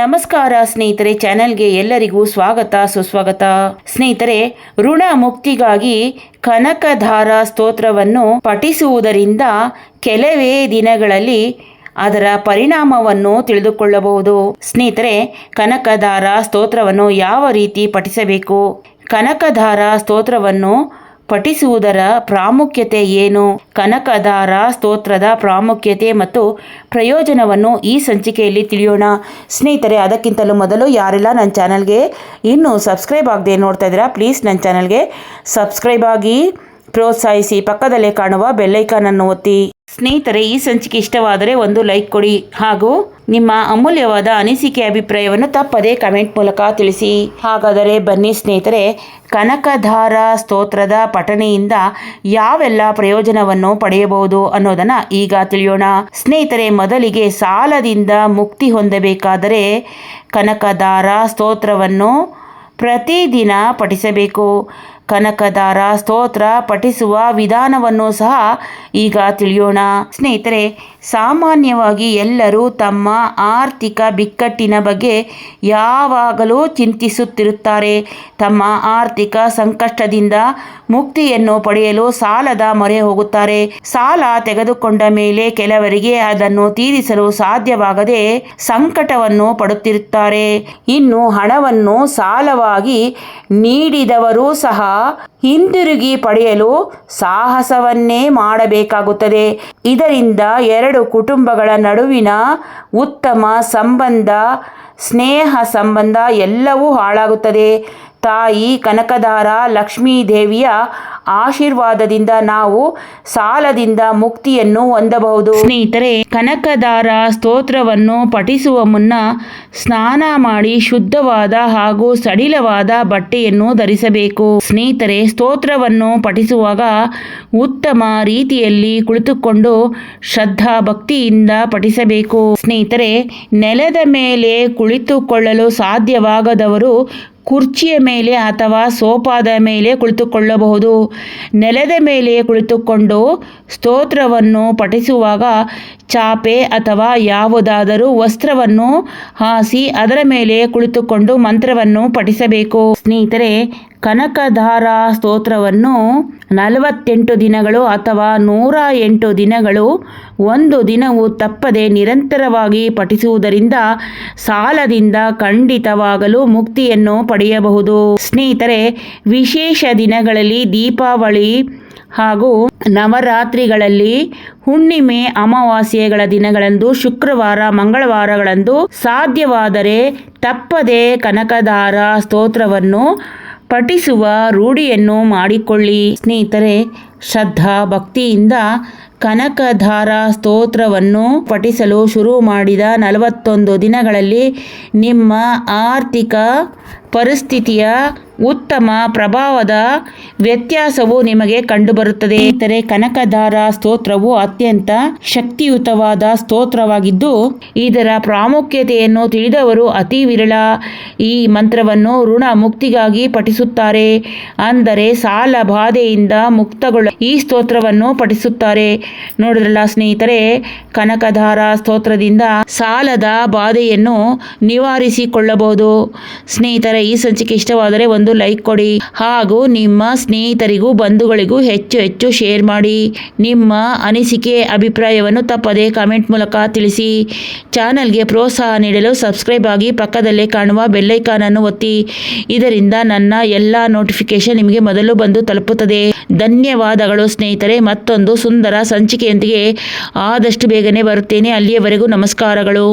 ನಮಸ್ಕಾರ ಸ್ನೇಹಿತರೆ, ಚಾನೆಲ್ಗೆ ಎಲ್ಲರಿಗೂ ಸ್ವಾಗತ, ಸುಸ್ವಾಗತ. ಸ್ನೇಹಿತರೆ, ಋಣ ಮುಕ್ತಿಗಾಗಿ ಕನಕಧಾರ ಸ್ತೋತ್ರವನ್ನು ಪಠಿಸುವುದರಿಂದ ಕೆಲವೇ ದಿನಗಳಲ್ಲಿ ಅದರ ಪರಿಣಾಮವನ್ನು ತಿಳಿದುಕೊಳ್ಳಬಹುದು. ಸ್ನೇಹಿತರೆ, ಕನಕಧಾರ ಸ್ತೋತ್ರವನ್ನು ಯಾವ ರೀತಿ ಪಠಿಸಬೇಕು? ಕನಕಧಾರ ಸ್ತೋತ್ರವನ್ನು ಪಠಿಸುವುದರ ಪ್ರಾಮುಖ್ಯತೆ ಏನು? ಕನಕದಾರ ಸ್ತೋತ್ರದ ಪ್ರಾಮುಖ್ಯತೆ ಮತ್ತು ಪ್ರಯೋಜನವನ್ನು ಈ ಸಂಚಿಕೆಯಲ್ಲಿ ತಿಳಿಯೋಣ. ಸ್ನೇಹಿತರೆ, ಅದಕ್ಕಿಂತಲೂ ಮೊದಲು ಯಾರೆಲ್ಲ ನನ್ನ ಚಾನಲ್ಗೆ ಇನ್ನೂ ಸಬ್ಸ್ಕ್ರೈಬ್ ಆಗದೆ ನೋಡ್ತಾ ಇದ್ದೀರಾ, ಪ್ಲೀಸ್ ನನ್ನ ಚಾನಲ್ಗೆ ಸಬ್ಸ್ಕ್ರೈಬ್ ಆಗಿ ಪ್ರೋತ್ಸಾಹಿಸಿ. ಪಕ್ಕದಲ್ಲೇ ಕಾಣುವ ಬೆಲ್ಲೈಕಾನನ್ನು ಒತ್ತಿ. ಸ್ನೇಹಿತರೆ, ಈ ಸಂಚಿಕೆ ಇಷ್ಟವಾದರೆ ಒಂದು ಲೈಕ್ ಕೊಡಿ ಹಾಗೂ ನಿಮ್ಮ ಅಮೂಲ್ಯವಾದ ಅನಿಸಿಕೆ ಅಭಿಪ್ರಾಯವನ್ನು ತಪ್ಪದೇ ಕಮೆಂಟ್ ಮೂಲಕ ತಿಳಿಸಿ. ಹಾಗಾದರೆ ಬನ್ನಿ ಸ್ನೇಹಿತರೆ, ಕನಕಧಾರ ಸ್ತೋತ್ರದ ಪಠಣೆಯಿಂದ ಯಾವೆಲ್ಲ ಪ್ರಯೋಜನವನ್ನು ಪಡೆಯಬಹುದು ಅನ್ನೋದನ್ನು ಈಗ ತಿಳಿಯೋಣ. ಸ್ನೇಹಿತರೆ, ಮೊದಲಿಗೆ ಸಾಲದಿಂದ ಮುಕ್ತಿ ಹೊಂದಬೇಕಾದರೆ ಕನಕಧಾರ ಸ್ತೋತ್ರವನ್ನು ಪ್ರತಿದಿನ ಪಠಿಸಬೇಕು. ಕನಕದಾರ ಸ್ತೋತ್ರ ಪಠಿಸುವ ವಿಧಾನವನ್ನು ಸಹ ಈಗ ತಿಳಿಯೋಣ. ಸ್ನೇಹಿತರೆ, ಸಾಮಾನ್ಯವಾಗಿ ಎಲ್ಲರೂ ತಮ್ಮ ಆರ್ಥಿಕ ಬಿಕ್ಕಟ್ಟಿನ ಬಗ್ಗೆ ಯಾವಾಗಲೂ ಚಿಂತಿಸುತ್ತಿರುತ್ತಾರೆ. ತಮ್ಮ ಆರ್ಥಿಕ ಸಂಕಷ್ಟದಿಂದ ಮುಕ್ತಿಯನ್ನು ಪಡೆಯಲು ಸಾಲದ ಮೊರೆ ಹೋಗುತ್ತಾರೆ. ಸಾಲ ತೆಗೆದುಕೊಂಡ ಮೇಲೆ ಕೆಲವರಿಗೆ ಅದನ್ನು ತೀರಿಸಲು ಸಾಧ್ಯವಾಗದೆ ಸಂಕಟವನ್ನು ಪಡುತ್ತಿರುತ್ತಾರೆ. ಇನ್ನು ಹಣವನ್ನು ಸಾಲವಾಗಿ ನೀಡಿದವರು ಸಹ ಹಿಂದಿರುಗಿ ಪಡೆಯಲು ಸಾಹಸವನ್ನೇ ಮಾಡಬೇಕಾಗುತ್ತದೆ. ಇದರಿಂದ ಎರಡು ಕುಟುಂಬಗಳ ನಡುವಿನ ಉತ್ತಮ ಸಂಬಂಧ ಸ್ನೇಹ ಸಂಬಂಧ ಎಲ್ಲವೂ ಹಾಳಾಗುತ್ತದೆ. ತಾಯಿ ಕನಕದಾರ ಲಕ್ಷ್ಮೀದೇವಿಯ ಆಶೀರ್ವಾದದಿಂದ ನಾವು ಸಾಲದಿಂದ ಮುಕ್ತಿಯನ್ನು ಹೊಂದಬಹುದು. ಸ್ನೇಹಿತರೆ, ಕನಕದಾರ ಸ್ತೋತ್ರವನ್ನು ಪಠಿಸುವ ಮುನ್ನ ಸ್ನಾನ ಮಾಡಿ ಶುದ್ಧವಾದ ಹಾಗೂ ಸಡಿಲವಾದ ಬಟ್ಟೆಯನ್ನು ಧರಿಸಬೇಕು. ಸ್ನೇಹಿತರೆ, ಸ್ತೋತ್ರವನ್ನು ಪಠಿಸುವಾಗ ಉತ್ತಮ ರೀತಿಯಲ್ಲಿ ಕುಳಿತುಕೊಂಡು ಶ್ರದ್ಧಾ ಭಕ್ತಿಯಿಂದ ಪಠಿಸಬೇಕು. ಸ್ನೇಹಿತರೆ, ನೆಲದ ಮೇಲೆ ಕುಳಿತುಕೊಳ್ಳಲು ಸಾಧ್ಯವಾಗದವರು ಕುರ್ಚಿಯ ಮೇಲೆ ಅಥವಾ ಸೋಪಾದ ಮೇಲೆ ಕುಳಿತುಕೊಳ್ಳಬಹುದು. ನೆಲದ ಮೇಲೆ ಕುಳಿತುಕೊಂಡು ಸ್ತೋತ್ರವನ್ನು ಪಠಿಸುವಾಗ ಚಾಪೆ ಅಥವಾ ಯಾವುದಾದರೂ ವಸ್ತ್ರವನ್ನು ಹಾಸಿ ಅದರ ಮೇಲೆ ಕುಳಿತುಕೊಂಡು ಮಂತ್ರವನ್ನು ಪಠಿಸಬೇಕು. ಸ್ನೇಹಿತರೆ, ಕನಕಧಾರ ಸ್ತೋತ್ರವನ್ನು ನಲವತ್ತೆಂಟು ದಿನಗಳು ಅಥವಾ ನೂರ ಎಂಟು ದಿನಗಳು ಒಂದು ದಿನವು ತಪ್ಪದೆ ನಿರಂತರವಾಗಿ ಪಠಿಸುವುದರಿಂದ ಸಾಲದಿಂದ ಖಂಡಿತವಾಗಲು ಮುಕ್ತಿಯನ್ನು ಪಡೆಯಬಹುದು. ಸ್ನೇಹಿತರೆ, ವಿಶೇಷ ದಿನಗಳಲ್ಲಿ ದೀಪಾವಳಿ ಹಾಗೂ ನವರಾತ್ರಿಗಳಲ್ಲಿ ಹುಣ್ಣಿಮೆ ಅಮಾವಾಸ್ಯೆಗಳ ದಿನಗಳಂದು, ಶುಕ್ರವಾರ, ಮಂಗಳವಾರಗಳಂದು ಸಾಧ್ಯವಾದರೆ ತಪ್ಪದೆ ಕನಕದಾರ ಸ್ತೋತ್ರವನ್ನು ಪಠಿಸುವ ರೂಢಿಯನ್ನು ಮಾಡಿಕೊಳ್ಳಿ. ಸ್ನೇಹಿತರೆ, ಶ್ರದ್ಧಾ ಭಕ್ತಿಯಿಂದ ಕನಕಧಾರ ಸ್ತೋತ್ರವನ್ನು ಪಠಿಸಲು ಶುರು ಮಾಡಿದ ನಲವತ್ತೊಂದು ದಿನಗಳಲ್ಲಿ ನಿಮ್ಮ ಆರ್ಥಿಕ ಪರಿಸ್ಥಿತಿಯ ಉತ್ತಮ ಪ್ರಭಾವದ ವ್ಯತ್ಯಾಸವು ನಿಮಗೆ ಕಂಡುಬರುತ್ತದೆ. ಇತರೆ ಕನಕಧಾರ ಸ್ತೋತ್ರವು ಅತ್ಯಂತ ಶಕ್ತಿಯುತವಾದ ಸ್ತೋತ್ರವಾಗಿದ್ದು, ಇದರ ಪ್ರಾಮುಖ್ಯತೆಯನ್ನು ತಿಳಿದವರು ಅತಿ ವಿರಳ ಈ ಮಂತ್ರವನ್ನು ಋಣ ಮುಕ್ತಿಗಾಗಿ ಪಠಿಸುತ್ತಾರೆ. ಅಂದರೆ ಸಾಲ ಬಾಧೆಯಿಂದ ಮುಕ್ತಗೊಳ್ಳ ಈ ಸ್ತೋತ್ರವನ್ನು ಪಠಿಸುತ್ತಾರೆ. ನೋಡಿದ್ರಲ್ಲ ಸ್ನೇಹಿತರೆ, ಕನಕಧಾರ ಸ್ತೋತ್ರದಿಂದ ಸಾಲದ ಬಾಧೆಯನ್ನು ನಿವಾರಿಸಿಕೊಳ್ಳಬಹುದು. ಸ್ನೇಹಿತರೆ, ಈ ಸಂಚಿಕೆ ಇಷ್ಟವಾದರೆ ಒಂದು ಲೈಕ್ ಕೊಡಿ ಹಾಗೂ ನಿಮ್ಮ ಸ್ನೇಹಿತರಿಗೂ, ಬಂಧುಗಳಿಗೂ ಹೆಚ್ಚು ಹೆಚ್ಚು ಶೇರ್ ಮಾಡಿ. ನಿಮ್ಮ ಅನಿಸಿಕೆ, ಅಭಿಪ್ರಾಯವನ್ನು ತಪ್ಪದೆ ಕಾಮೆಂಟ್ ಮೂಲಕ ತಿಳಿಸಿ. ಚಾನಲ್ಗೆ ಪ್ರೋತ್ಸಾಹ ನೀಡಲು ಸಬ್ಸ್ಕ್ರೈಬ್ ಆಗಿ ಪಕ್ಕದಲ್ಲೇ ಕಾಣುವ ಬೆಲ್ಲೈಕಾನನ್ನು ಒತ್ತಿ. ಇದರಿಂದ ನನ್ನ ಎಲ್ಲ ನೋಟಿಫಿಕೇಶನ್ ನಿಮಗೆ ಮೊದಲು ಬಂದು ತಲುಪುತ್ತದೆ. ಧನ್ಯವಾದಗಳು ಸ್ನೇಹಿತರೆ, ಮತ್ತೊಂದು ಸುಂದರ ಸಂಚಿಕೆಯೊಂದಿಗೆ ಆದಷ್ಟು ಬೇಗನೆ ಬರುತ್ತೇನೆ. ಅಲ್ಲಿಯವರೆಗೂ ನಮಸ್ಕಾರಗಳು.